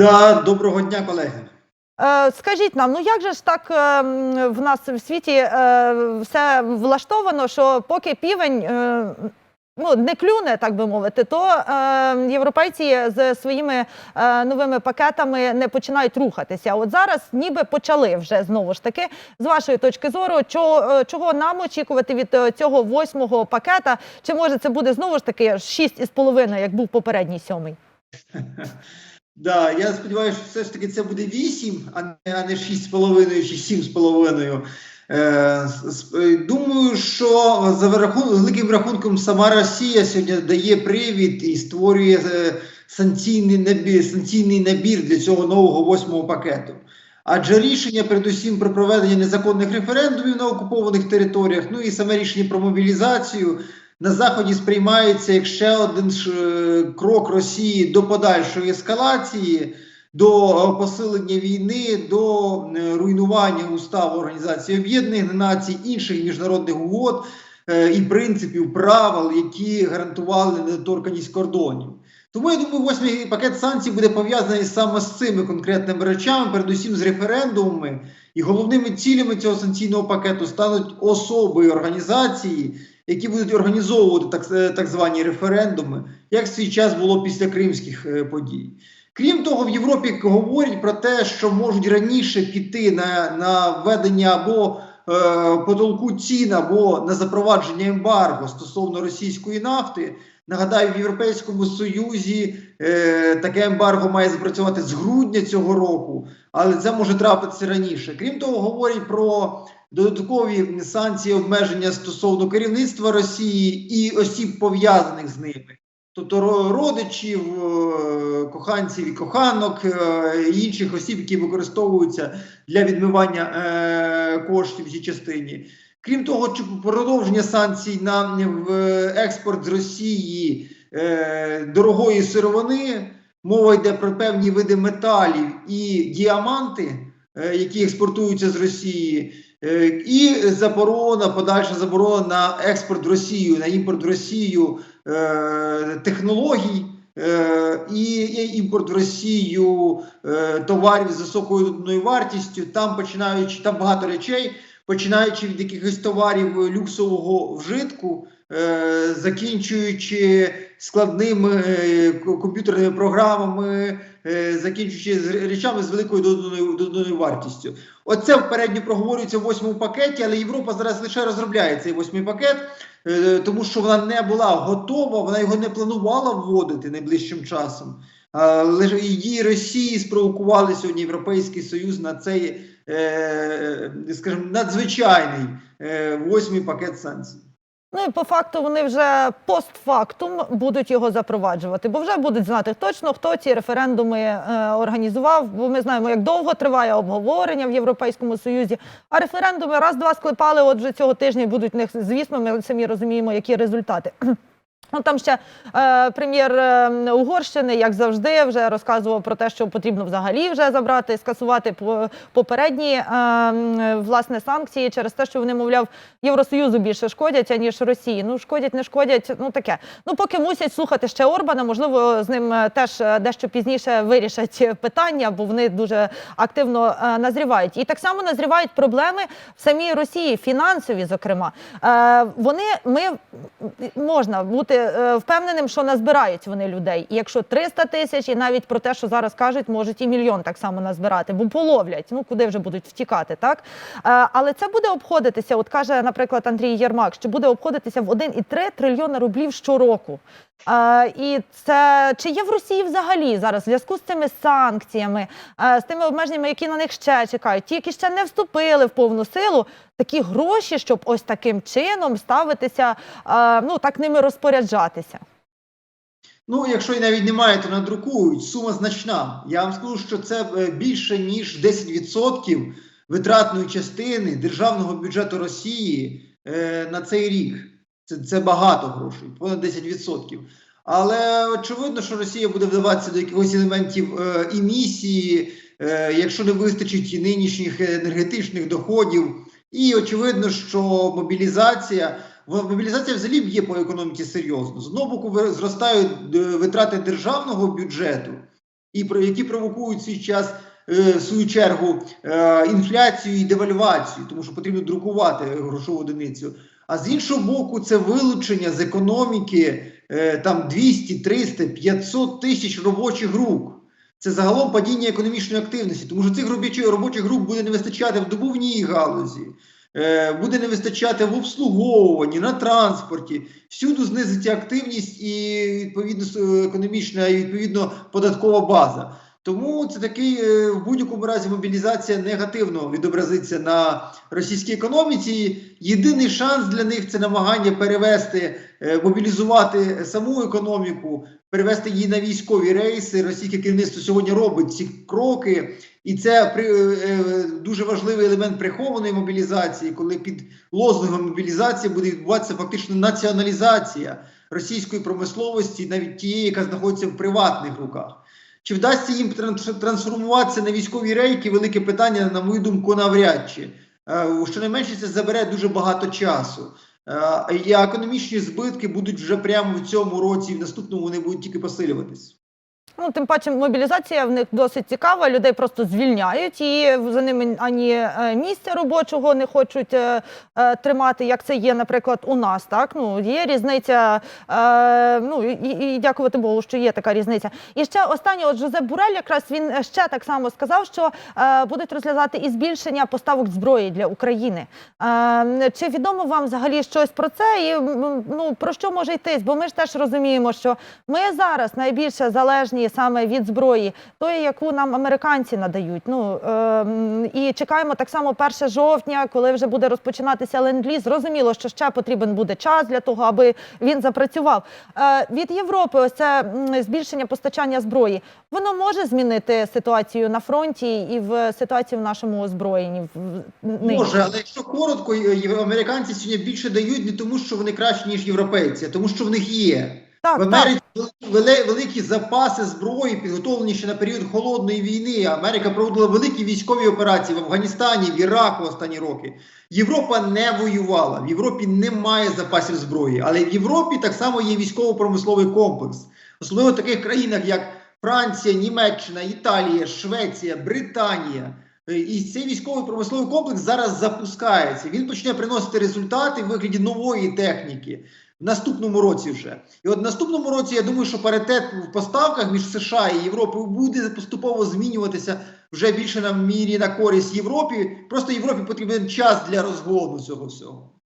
Да, доброго дня, колеги. Е, Скажіть нам, ну як же ж так е, в нас в світі е, все влаштовано, що поки півень е, ну, не клюне, так би мовити, то е, європейці з своїми е, новими пакетами не починають рухатися. От зараз ніби почали вже знову ж таки. З вашої точки зору, чого, чого нам очікувати від цього восьмого пакета? Чи може це буде знову ж таки шість із половиною, як був попередній сьомий? Да, я сподіваюся, що все ж таки це буде 8, а не, а не 6,5 чи 7,5. Е, е, думаю, що за вирахун- великим рахунком сама Росія сьогодні дає привід і створює е, санкційний набір, санкційний набір для цього нового восьмого пакету. Адже рішення, передусім, про проведення незаконних референдумів на окупованих територіях, ну і саме рішення про мобілізацію на Заході сприймається як ще один е, крок Росії до подальшої ескалації, до посилення війни, до е, руйнування уставу Організації Об'єднаних Націй, інших міжнародних угод е, і принципів правил, які гарантували недоторканість кордонів. Тому я думаю, восьмий пакет санкцій буде пов'язаний саме з цими конкретними речами, передусім з референдумами. І головними цілями цього санкційного пакету стануть особи і організації, які будуть організовувати так, е, так звані референдуми, як в свій час було після кримських е, подій. Крім того, в Європі говорять про те, що можуть раніше піти на, на введення або е, потолку цін, або на запровадження ембарго стосовно російської нафти. Нагадаю, в Європейському Союзі е, таке ембарго має запрацювати з грудня цього року, але це може трапитися раніше. Крім того, говорять про додаткові санкції обмеження стосовно керівництва Росії і осіб пов'язаних з ними, тобто родичів, е, коханців і коханок, е, інших осіб, які використовуються для відмивання е, коштів в цій частині. Крім того, продовження санкцій на експорт з Росії дорогої сировини. Мова йде про певні види металів і діаманти, які експортуються з Росії, і заборона, подальша заборона на експорт в Росію, на імпорт в Росію е, технологій. е, І імпорт в Росію е, товарів з високою доданою вартістю, там починаючи там багато речей, починаючи від якихось товарів люксового вжитку, е, закінчуючи складними е, комп'ютерними програмами, е, закінчуючи речами з великою доданою, доданою вартістю. Оце впередньо проговорюється в восьмому пакеті, але Європа зараз лише розробляє цей восьмий пакет, е, тому що вона не була готова, вона його не планувала вводити найближчим часом. Ж її Росії спровокували сьогодні Європейський Союз на цей, е, скажімо, надзвичайний е, восьмий пакет санкцій. Ну і по факту вони вже постфактум будуть його запроваджувати, бо вже будуть знати точно, хто ці референдуми е, організував. Бо ми знаємо, як довго триває обговорення в Європейському Союзі. А референдуми раз-два склепали. От вже цього тижня будуть в них, звісно, ми самі розуміємо, які результати. Ну, там ще е, прем'єр е, Угорщини, як завжди, вже розказував про те, що потрібно взагалі вже забрати, скасувати попередні е, власне санкції через те, що вони, мовляв, Євросоюзу більше шкодять, аніж Росії. Ну, шкодять, не шкодять, ну таке. Ну, поки мусять слухати ще Орбана, можливо, з ним е, теж е, дещо пізніше вирішать питання, бо вони дуже активно е, назрівають. І так само назрівають проблеми в самій Росії, фінансові, зокрема. Е, Вони ми можна бути впевненим, що назбирають вони людей. І якщо 300 тисяч, і навіть про те, що зараз кажуть, можуть і мільйон так само назбирати, бо половлять. Ну куди вже будуть втікати, так Е, але це буде обходитися. От каже, наприклад, Андрій Єрмак, що буде обходитися в 1,3 трильйона рублів щороку. Е, і це чи є в Росії взагалі зараз в зв'язку з цими санкціями, е, з тими обмеженнями, які на них ще чекають, ті, які ще не вступили в повну силу, такі гроші, щоб ось таким чином ставитися, е, ну так ними розпоряджатися. Ну, якщо і навіть немає, то надрукують. Сума значна. Я вам скажу, що це більше ніж 10% витратної частини державного бюджету Росії е, на цей рік. Це, це багато грошей, понад 10%. Але очевидно, що Росія буде вдаватися до якихось елементів е, емісії, е, якщо не вистачить і нинішніх енергетичних доходів. І очевидно, що мобілізація мобілізація взагалі б'є по економіці серйозно. З одного боку, зростають е, витрати державного бюджету, і які провокують свій час е, в свою чергу е, інфляцію і девальвацію, тому що потрібно друкувати грошову одиницю. А з іншого боку, це вилучення з економіки е, там 200, 300, 500 тисяч робочих рук. Це загалом падіння економічної активності, тому що цих робочих, груп буде не вистачати в добувній галузі, е, буде не вистачати в обслуговуванні, на транспорті. Всюди знизиться активність і відповідно економічна і відповідно податкова база. Тому це такий е, в будь-якому разі мобілізація негативно відобразиться на російській економіці. Єдиний шанс для них це намагання перевести, е, мобілізувати саму економіку, перевести її на військові рейси. Російське керівництво сьогодні робить ці кроки, і це е, дуже важливий елемент прихованої мобілізації, коли під лозунгом мобілізації буде відбуватися фактично націоналізація російської промисловості, навіть тієї, яка знаходиться в приватних руках. Чи вдасться їм транс- трансформуватися на військові рейки? Велике питання, на мою думку, навряд чи. Е, Щонайменше це забере дуже багато часу. Е, І економічні збитки будуть вже прямо в цьому році, і в наступному вони будуть тільки посилюватись. Ну, тим паче, мобілізація в них досить цікава. Людей просто звільняють і за ними ані е, місця робочого не хочуть е, е, тримати, як це є, наприклад, у нас. Так ну є різниця. Е, ну і, і дякувати Богу, що є така різниця. І ще останнє, от Жозеп Бурель, якраз він ще так само сказав, що е, будуть розглядати і збільшення поставок зброї для України. Е, чи відомо вам взагалі щось про це? І ну про що може йтись? Бо ми ж теж розуміємо, що ми зараз найбільше залежні саме від зброї, тої, яку нам американці надають. Ну е, і чекаємо так само 1 жовтня, коли вже буде розпочинатися ленд-ліз. Зрозуміло, що ще потрібен буде час для того, аби він запрацював. Е, від Європи, ось це збільшення постачання зброї, воно може змінити ситуацію на фронті і в ситуацію в нашому озброєнні. нині? Може, але якщо коротко, американці сьогодні більше дають не тому, що вони кращі, ніж європейці, а тому, що в них є. Так, в. Америці великі запаси зброї, підготовлені ще на період холодної війни. Америка проводила великі військові операції в Афганістані, в Іраку останні роки. Європа не воювала. В Європі немає запасів зброї, але в Європі так само є військово-промисловий комплекс, особливо в таких країнах, як Франція, Німеччина, Італія, Швеція, Британія. Е, І цей військовий промисловий комплекс зараз запускається. Він почне приносити результати в вигляді нової техніки в наступному році вже. І от в наступному році я думаю, що паритет в поставках між США і Європою буде поступово змінюватися вже більше на мірі на користь Європі. Просто Європі потрібен час для розгону цього всього.